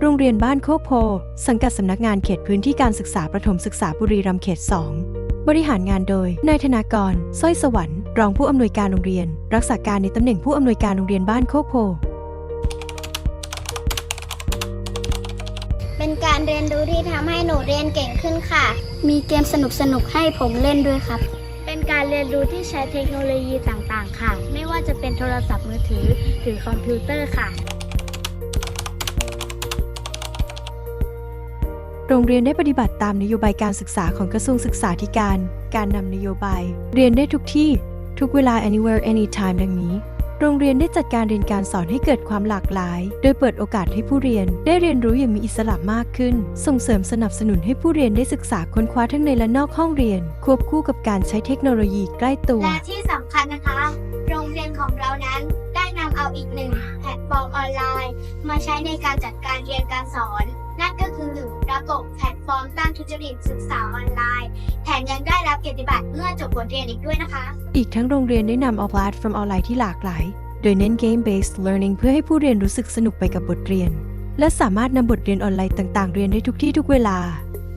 โรงเรียนบ้านโคกโพ สังกัดสำนักงานเขตพื้นที่การศึกษาประถมศึกษาบุรีรัมย์เขต 2 บริหารงานโดย นายธนากร สร้อยสวรรค์ รองผู้อำนวยการโรงเรียน รักษาการในตำแหน่งผู้อำนวยการโรงเรียนบ้านโคกโพ เป็นการเรียนรู้ที่ทำให้หนูเรียนเก่งขึ้นค่ะ มีเกมสนุกๆให้ผมเล่นด้วยครับ เป็นการเรียนรู้ที่ใช้เทคโนโลยีต่างๆ ค่ะ ไม่ว่าจะเป็นโทรศัพท์มือถือหรือคอมพิวเตอร์ค่ะ โรงเรียนได้ปฏิบัติตามนโยบายการศึกษาของกระทรวงศึกษาธิการ การนำนโยบาย เรียนได้ทุกที่ ทุกเวลา anywhere anytime ดังนี้ โรงเรียนได้จัดการเรียนการสอนให้เกิดความหลากหลาย โดยเปิดโอกาสให้ผู้เรียนได้เรียนรู้อย่างมีอิสระมากขึ้น ส่งเสริมสนับสนุนให้ผู้เรียนได้ศึกษาค้นคว้าทั้งในและนอกห้องเรียน ควบคู่กับการใช้เทคโนโลยีใกล้ตัว และที่สำคัญนะคะ โรงเรียนของเรานั้นได้นำเอาอีกหนึ่งแพลตฟอร์มออนไลน์ มาใช้ในการจัดการเรียนการสอน นั่นก็คือ ระบบแพลตฟอร์มต้านทุจริตศึกษาออนไลน์ แถมยังได้รับเกียรติบัตรเมื่อจบบทเรียนอีกด้วยนะคะ อีกทั้งโรงเรียนได้นำเอาแพลตฟอร์มออนไลน์ที่หลากหลาย โดยเน้น Game Based Learning เพื่อให้ผู้เรียนรู้สึกสนุกไปกับบทเรียน และสามารถนำบทเรียนออนไลน์ต่าง ๆ เรียนได้ทุกที่ทุกเวลา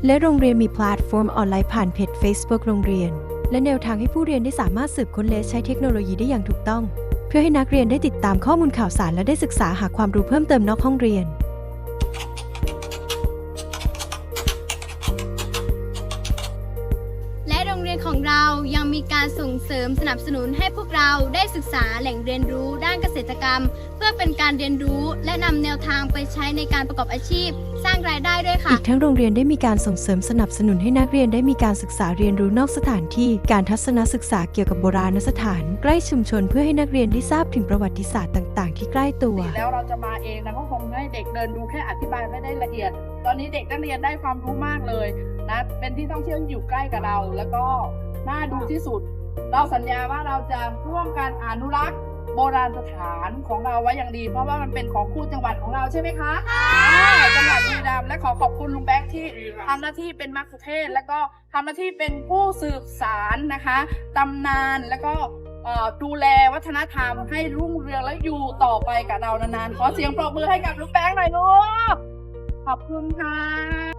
และโรงเรียนมีแพลตฟอร์มออนไลน์ผ่านเพจ Facebook โรงเรียน และแนวทางให้ผู้เรียนได้สามารถสืบค้นและใช้เทคโนโลยีได้อย่างถูกต้อง เพื่อให้นักเรียนได้ติดตามข้อมูลข่าวสารและได้ศึกษาหาความรู้เพิ่มเติมนอกห้องเรียน ของเรายังมีการส่งเสริมสนับสนุนให้พวกเราได้ศึกษาแหล่งเรียนรู้ด้านเกษตรกรรม เพื่อเป็นการเรียนรู้และนำแนวทางไปใช้ในการประกอบอาชีพ สร้างรายได้ด้วยค่ะ อีกทั้งโรงเรียนได้มีการส่งเสริมสนับสนุนให้นักเรียนได้มีการศึกษาเรียนรู้นอกสถานที่ การทัศนศึกษาเกี่ยวกับโบราณสถาน ใกล้ชุมชนเพื่อให้นักเรียนได้ทราบถึงประวัติศาสตร์ต่าง ๆ ที่ใกล้ตัว แล้วเราจะมาเองนะก็คงให้เด็กเดินดูแค่อธิบายไม่ได้ละเอียด ตอนนี้เด็กนักเรียนได้ความรู้มากเลยนะเป็นที่ท่องเที่ยวอยู่ใกล้กับเรา แล้วก็น่าดูที่สุด เราสัญญาว่าเราจะร่วมกันอนุรักษ์โบราณสถานของเราไว้อย่างดี เพราะว่ามันเป็นของคู่จังหวัดของเราใช่ไหมคะอ่าจังหวัดบุรีรัมย์และขอขอบคุณลุงแบงค์ที่ทำหน้าที่เป็นมักคุเทศ แล้วก็ทำหน้าที่เป็นผู้สืบสารนะคะตำนานแล้วก็ ดูแลวัฒนธรรมให้รุ่งเรืองและอยู่ต่อไปกับเรานานๆ ขอเสียงปรบมือให้กับลูกแป้งหน่อยลูกขอบคุณค่ะ